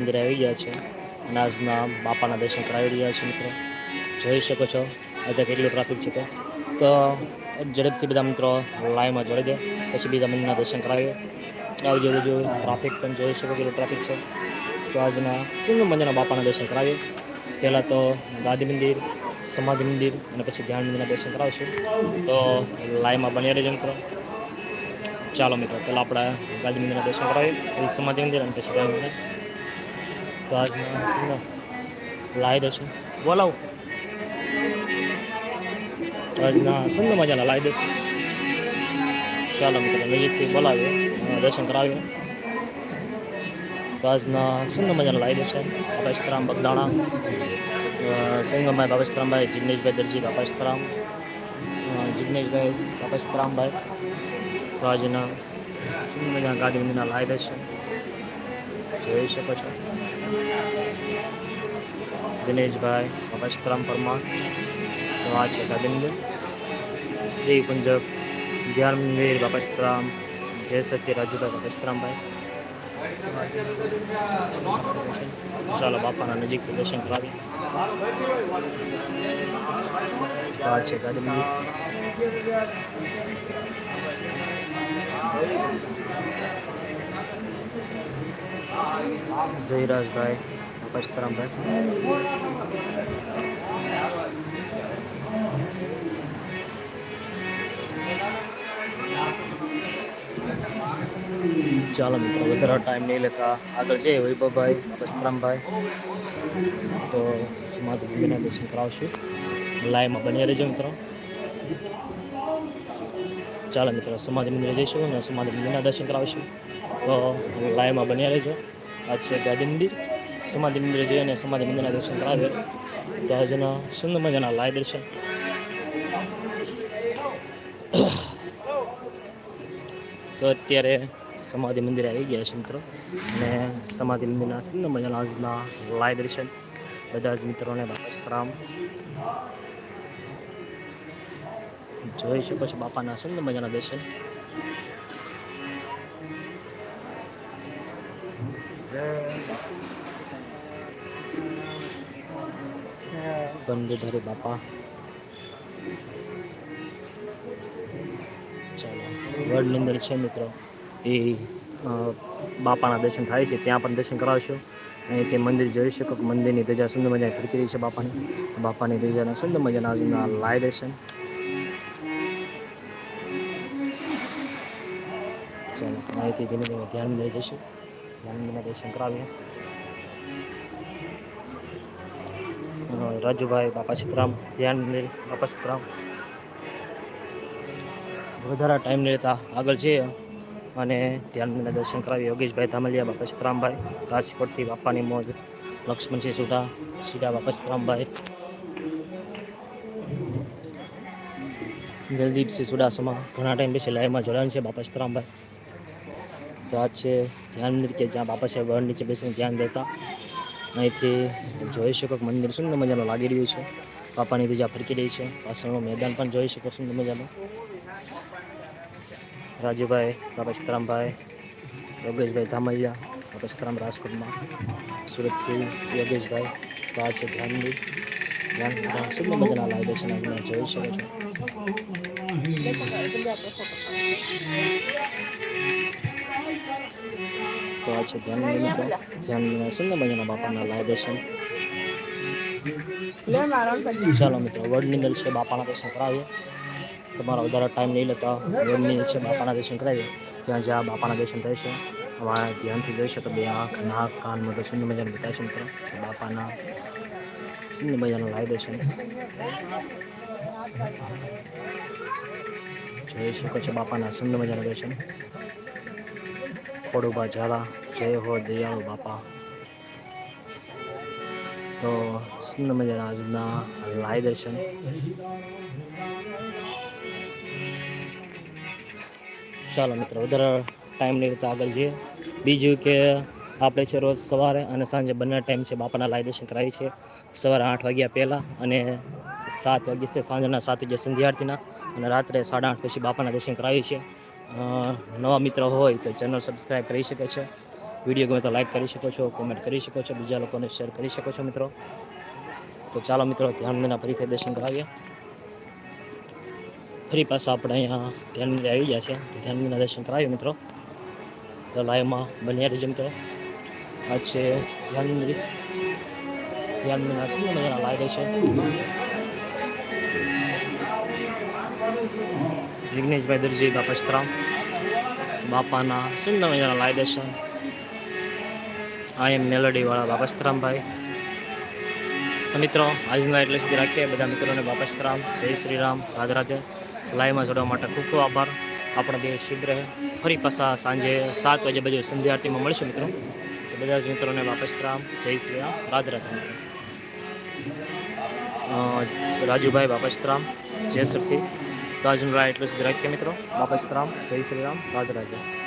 મંદિરે આવી ગયા છે. અને આજના બાપાના દર્શન કરાવી રહ્યા છે મિત્રો. જોઈ શકો છો, અત્યારે કેટલું ટ્રાફિક છે તો. ઝડપથી બધા મિત્રો લાઈનમાં જોડી દે, પછી બીજા મંદિરના દર્શન કરાવીએ. આવી બાજુ ટ્રાફિક પણ જોઈ શકો કેટલું ટ્રાફિક છે. તો આજના સુંદર મંદિરના બાપાના દર્શન કરાવીએ. પહેલાં તો ગાદી મંદિર, સમાધિ મંદિર અને પછી ધ્યાન મંદિરના દર્શન કરાવશું. તો લાઈમાં બની રહેજો મિત્રો. ચાલો મિત્રો, પહેલાં આપણે ગાદી મંદિરના દર્શન કરાવીએ, પછી સમાધિ મંદિર અને પછી ધ્યાન મંદિર. તો આજના સુંદર લાઈ દર્શન બોલાવું તો આજના સુંદર મજાના લાઈ દર્શન ચાલો મિત્રો નજીકથી બોલાવીએ અ, દર્શન કરાવીએ તો આજના સુંદર મજાના લાઈ દર્શન બાપસ્તરામ બગદાણા અ, સંગમભાઈ બાપસ્તરામભાઈ જિગ્નેશભાઈ દરજી બાપસ્તરામ અ, જિગ્નેશભાઈ બાપસ્તરામભાઈ તો આજના સુંદર મજાના ગાડી મંદિરના લાઈ દર્શન જોઈ શકો છો. દિનેશભાઈ બાપસ્તરામ પરમાર. તો આ છે ગાડી મંદિર દેવી પંજબ ધ્યાન મંદિર બાપસ્તરામ, જય સચી રાજુભાઈ બાપસ્તરામભાઈ. ચાલો બાપાના નજીકથી દર્શન કરાવીએ. તો આ છે ગાડી મંદિર જયરાજભાઈ બાપસ્તરામભાઈ ચાલો મિત્રો, વધારે ટાઈમ નહીં લેતા. આગળ જઈએ વૈભવભાઈ બાપસ્તરામભાઈ તો સમાધિ ભૂમિના દર્શન કરાવશું. લાઈવમાં બની રહેજો મિત્રો. ચાલો મિત્રો, સમાધિ મંદિરે જઈશું અને સમાધિ મંદિરના દર્શન કરાવીશું. તો લાઈવમાં બન્યા રહેજો. આ છે ગાંધી મંદિર. સમાધિ મંદિરે જઈએ અને સમાધિ મંદિરના દર્શન કરાવીએ. તો આજના સુંદર મજાના લાઈવ દર્શન. તો અત્યારે સમાધિ મંદિરે આવી ગયા છે મિત્રો. અને સમાધિ મંદિરના સુંદર મજાના આજના લાઈવ દર્શન. બધા જ મિત્રોને બાપસ્તરામ જોઈ શકો છો બાપાના સુંદર મજાના દર્શન બંદૂધારી બાપા ચાલો વડની અંદર છે મિત્રો એ બાપાના દર્શન થાય છે ત્યાં પણ દર્શન કરાવશો અહીંથી મંદિર જોઈ શકો મંદિરની ધજા સુંદર મજાની ખડકી છે બાપાની બાપાની ધજાના સુંદર મજાના લાય દર્શન અહીંથી ધીમે ધીમે ધ્યાન લઈ જઈશું. ધ્યાન મંદિરના દર્શન કરાવીએ રાજુભાઈ બાપા સીતરામ. ધ્યાન મંદિર બાપા સીતરામ. વધારે ટાઈમ લેતા આગળ જઈએ. અને ધ્યાન મંદિરના દર્શન કરાવી યોગેશભાઈ ધામલિયા, બાપા સીતરામભાઈ. રાજકોટથી બાપાની મોજ લક્ષ્મણસિંહ સુધા, સીધા બાપા સીતરામભાઈ. જલદીપસિંહ સુડાસમાં ઘણા ટાઈમ પછી લાઈવમાં જોડાણ છે બાપા સીતરામભાઈ. તો છે. ધ્યાન મંદિર કે જ્યાં બાપા સાહેબ વડ નીચે બેસીને ધ્યાન દેતા. અહીંથી જોઈ શકો કે મંદિર સુંદર મજાનું લાગી રહ્યું છે. બાપાની બીજા ફરકી રહી છે. પાછળનું મેદાન પણ જોઈ શકો સુંદર મજાનું. રાજુભાઈ, બાપા સીતારામભાઈ, યોગેશભાઈ ધામૈયા, બાપા સીતારામ રાજકોટમાં. સુરતથી યોગેશભાઈ આ છે ધ્યાન મંદિર. ધ્યાન સુંદર મજાના લાગે છે જોઈ શકો છો. તો આ છે ધ્યાન ધ્યાન સુંદર મજાના બાપાના લાયદે દર્શન. ચાલો મિત્રો વડની અંદર છે બાપાના દર્શન કરાવીએ. તમારા વધારે ટાઈમ નહીં લેતા વડની છે બાપાના દર્શન કરાવીએ. ત્યાં જ્યાં બાપાના દર્શન થાય છે અમારા ધ્યાનથી જોઈ શકો બે આંખ નાક કાન મતલબ સુંદર મજાનું બતાવે છે મિત્રો. બાપાના સુંદર મજાનું લાઈ દર્શન. જોઈ શકો છો બાપાના સુંદર મજાના દર્શન. ખોડુબા ઝાલા જય હો દયાળુ બાપા. તો સુંદર મજાના આજના લાઈ દર્શન. ચાલો મિત્રો વધારે ટાઈમ નહીં રહેતા આગળ જઈએ. બીજું કે આપણે છે રોજ સવારે અને સાંજે બંને ટાઈમ છે બાપાના લાઈ દર્શન કરાવીએ છે. સવારે આઠ વાગ્યા પહેલાં અને સાત વાગે છે સાંજના સાત વાગ્યા સંધ્યાર્થીના અને રાત્રે સાડા આઠ પછી બાપાના દર્શન કરાવીએ છે અ, નવા મિત્ર હોય તો ચેનલ સબસ્ક્રાઈબ કરી શકે છે. વીડિયો ગમે તો લાઈક કરી શકો છો કોમેન્ટ કરી શકો છો, બીજા લોકોને શેર કરી શકો છો મિત્રો. તો ચાલો મિત્રો, ધ્યાન વિના ફરીથી દર્શન કરાવીએ ફરી પાછા આપણે અહીંયા ધ્યાન મંદિર આવી ગયા છે. ધ્યાનમીના દર્શન કરાવીએ મિત્રો. તો લાઈવમાં બન્યા રહીજો મિત્રો. આજ છે ધ્યાન મંદિર ધ્યાન સુંદર મજાના લાગે છે જિગ્નેશભાઈ દરજી, બાપા સ્તરામ બાપાના સિંધ મજાના લાય આઈ એમ મેલોડીવાળા વાળા સ્તરામભાઈ તો મિત્રો, આજના એટલે સુધી રાખીએ. બધા મિત્રોને બાપસ્ત્રામ જય શ્રી રામ રાધે રાધે. લાઈવમાં જોડવા માટે ખૂબ ખૂબ આભાર. આપણો દેહ શુભ રહે. ફરી પાછા સાંજે સાત વાગે બધું સંધ્યા આરતીમાં મળશે મિત્રો. બધા જ મિત્રોને બાપા સ્તરામ જય શ્રી રામ રાધે. રાધે રાજુભાઈ બાપા જય જેસરથી. તો આજનું લાઈવ એટલું જ રાખીએ મિત્રો. બાપા સ્તરામ જય શ્રી રામ રાધે રાધે.